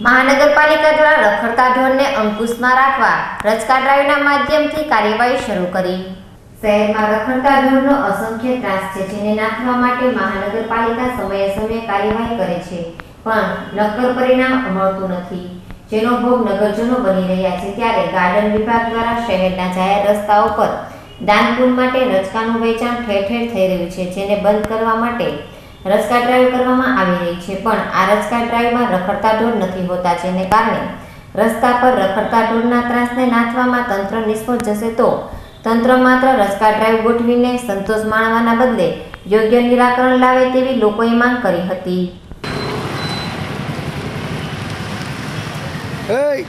મહાનગરપાલિકા દ્વારા રખડતા ઢોરને અંકુશમાં રાખવા રચકા ડ્રાઈવના માધ્યમથી કાર્યવાહી શરૂ કરી. શહેરમાં રખડતા ઢોરનો અસંખ્ય ત્રાસ છે, જેને નાખવા માટે મહાનગરપાલિકા સમયે સમયે કાર્યવાહી કરે છે, પણ નક્કર પરિણામ મળતું નથી. જેનો ભોગ નગરજનો બની રહ્યા છે ત્યારે ગાર્ડન વિભાગ દ્વારા શહેરના જાહેર રસ્તાઓ પર દાનપુર માટે રચકાનું વેચાણ ઠેર ઠેર થઈ રહ્યું છે, જેને બંધ કરવા માટે રચકા ડ્રાઈવ કરવામાં આવી રહી છે પણ આ રચકા ડ્રાઈવમાં રખડતા ઢોર નથી હોતા જેને કારણે રસ્તા પર રખડતા ઢોરના ત્રાસને નાથવામાં તંત્ર નિષ્ફળ જશે તો તંત્ર માત્ર રચકા ડ્રાઈવ ગોઠવીને સંતોષ માણવાના બદલે યોગ્ય નિરાકરણ લાવે તેવી લોકોએ માંગ કરી હતી Hey!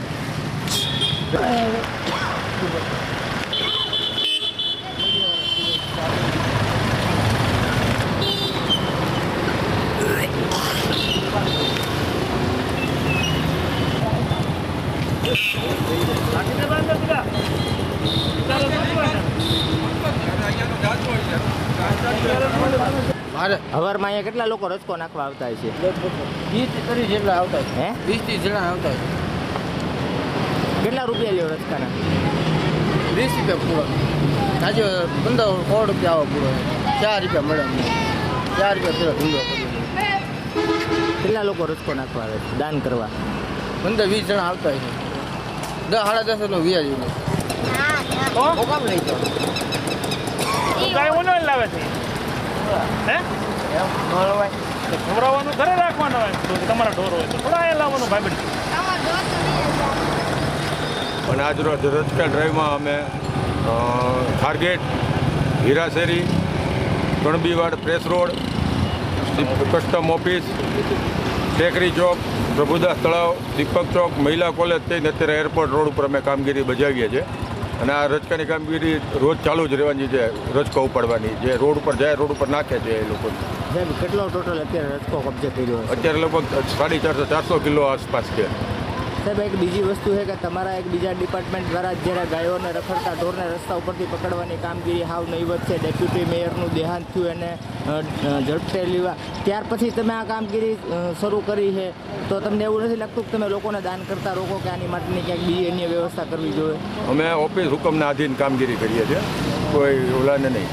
હવારમાં અહીંયા કેટલા લોકો રચકો નાખવા આવતા હોય છે? વીસ ત્રીસ જેટલા આવતા છે હે? વીસ ત્રીસ જણા આવતા છે કેટલા રૂપિયા લ્યો રસકાના વીસ રૂપિયા પૂરો. આજે પંદર સો રૂપિયા આવો પૂરો. ચાર રૂપિયા મળે ચાર રૂપિયા પેલો ધંધો કેટલા લોકો રચકો નાખવા આવે છે? દાન કરવા? પંદર વીસ જણા આવતા હોય છે. દસ સાડા દસ નો વ્યાજ એવું કામ લઈ જાઓ લાવે છે. હે? તો ખવડાવવાનું ઘરે રાખવાનું હોય તમારા ઢોર હોય તો થોડા અહીંયા લાવવાનું ભાઈ અને આજરોજ રચકા ડ્રાઈવમાં અમે target Hirasheri Kanbivad press road custom office ટેકરી ચોક પ્રભુદાસ તળાવ દીપક ચોક મહિલા કોલેજ થઈને અત્યારે એરપોર્ટ રોડ ઉપર અમે કામગીરી બજાવીએ છીએ. અને આ રચકાની કામગીરી રોજ ચાલુ જ રહેવાની છે રચકો ઉપાડવાની. જે રોડ ઉપર જાય રોડ ઉપર નાખે છે એ લોકો. કેટલો ટોટલ અત્યારે રચકો કબજે કર્યો અત્યારે લગભગ સાડી ચારસો ચારસો કિલો આસપાસ છે. સાહેબ, એક બીજી વસ્તુ છે કે તમારા એક બીજા ડિપાર્ટમેન્ટ દ્વારા જ્યારે ગાયોને રખડતા ઢોરને રસ્તા ઉપરથી પકડવાની કામગીરી હાવ નહીવત છે. ડેપ્યુટી મેયરનું દેહાંત થયું એને ઝડપે લેવા. ત્યાર પછી તમે આ કામગીરી શરૂ કરી છે, તો તમને એવું નથી લાગતું કે તમે લોકોને દાન કરતા રોકો કે આની માટેની ક્યાંક બીજી અન્ય વ્યવસ્થા કરવી જોઈએ? અમે ઓફિસ હુકમના આધીન કામગીરી કરીએ છીએ. કોઈ ઓલાને નહીં.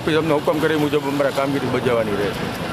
ઓફિસ અમને હુકમ કરી મુજબ અમારા કામગીરી બજાવવાની રહે છે.